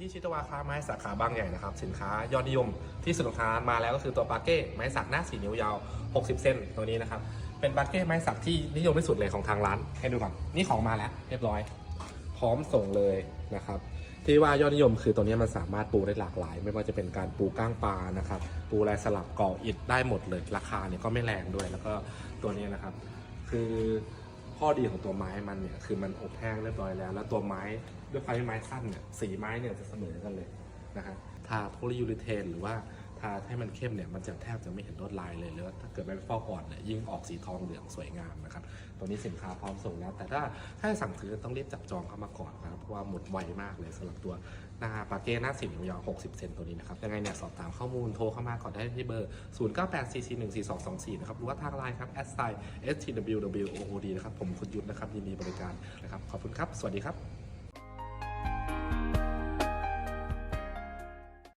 ที่ชิตวาค้าไม้สาขาบางใหญ่นะครับ สินค้ายอดนิยมที่สุดของทางร้านมาแล้วก็คือตัวปาเก้ไม้สักหน้าสีนิ้วยาว 60 เซนตัวนี้นะครับ เป็นปาเก้ไม้สักที่นิยมที่สุดเลยของทางร้าน ให้ดูก่อนนี่ของมาแล้วเรียบร้อย พร้อมส่งเลยนะครับที่ว่ายอดนิยมคือตัวนี้มันสามารถปูได้หลากหลาย ไม่ว่าจะเป็นการปูก้างปลานะครับปูลายสลับก่ออิฐได้หมดเลยราคาเนี่ยก็ไม่แรงด้วยแล้วก็ตัวนี้นะครับ คือ ข้อดีของตัวไม้มันเนี่ยคือมันอบแห้งเรียบร้อยแล้ว แล้วตัวไม้ด้วยความที่ไม้สั้นเนี่ยสีไม้เนี่ยจะเสมอกันเลยนะครับทาโพลียูริเทนหรือว่า ทาให้มันเข้มเนี่ยมันจะแทบจะไม่เห็นลวดลายเลยหรือว่าถ้าเกิดไม่ฟอกอ่อนเนี่ยยิ่งออกสีทองเหลืองสวยงามนะครับตัวนี้สินค้าพร้อมส่งแล้ว แต่ถ้าถ้าจะสั่งซื้อต้องรีบจับจองเข้ามาก่อนนะครับเพราะว่าหมดไวมากเลยสำหรับตัวหน้าปาเก้หน้าสิบยาว60เซนตัวนี้นะครับยังไงเนี่ยสอบถามข้อมูลโทรเข้ามาก่อนได้ที่เบอร์ 0984414224 นะครับหรือว่าทางไลน์ครับ s s i stwwood นะครับผมคุณยุทธนะครับยินดีบริการนะครับขอบคุณครับ สวัสดีครับ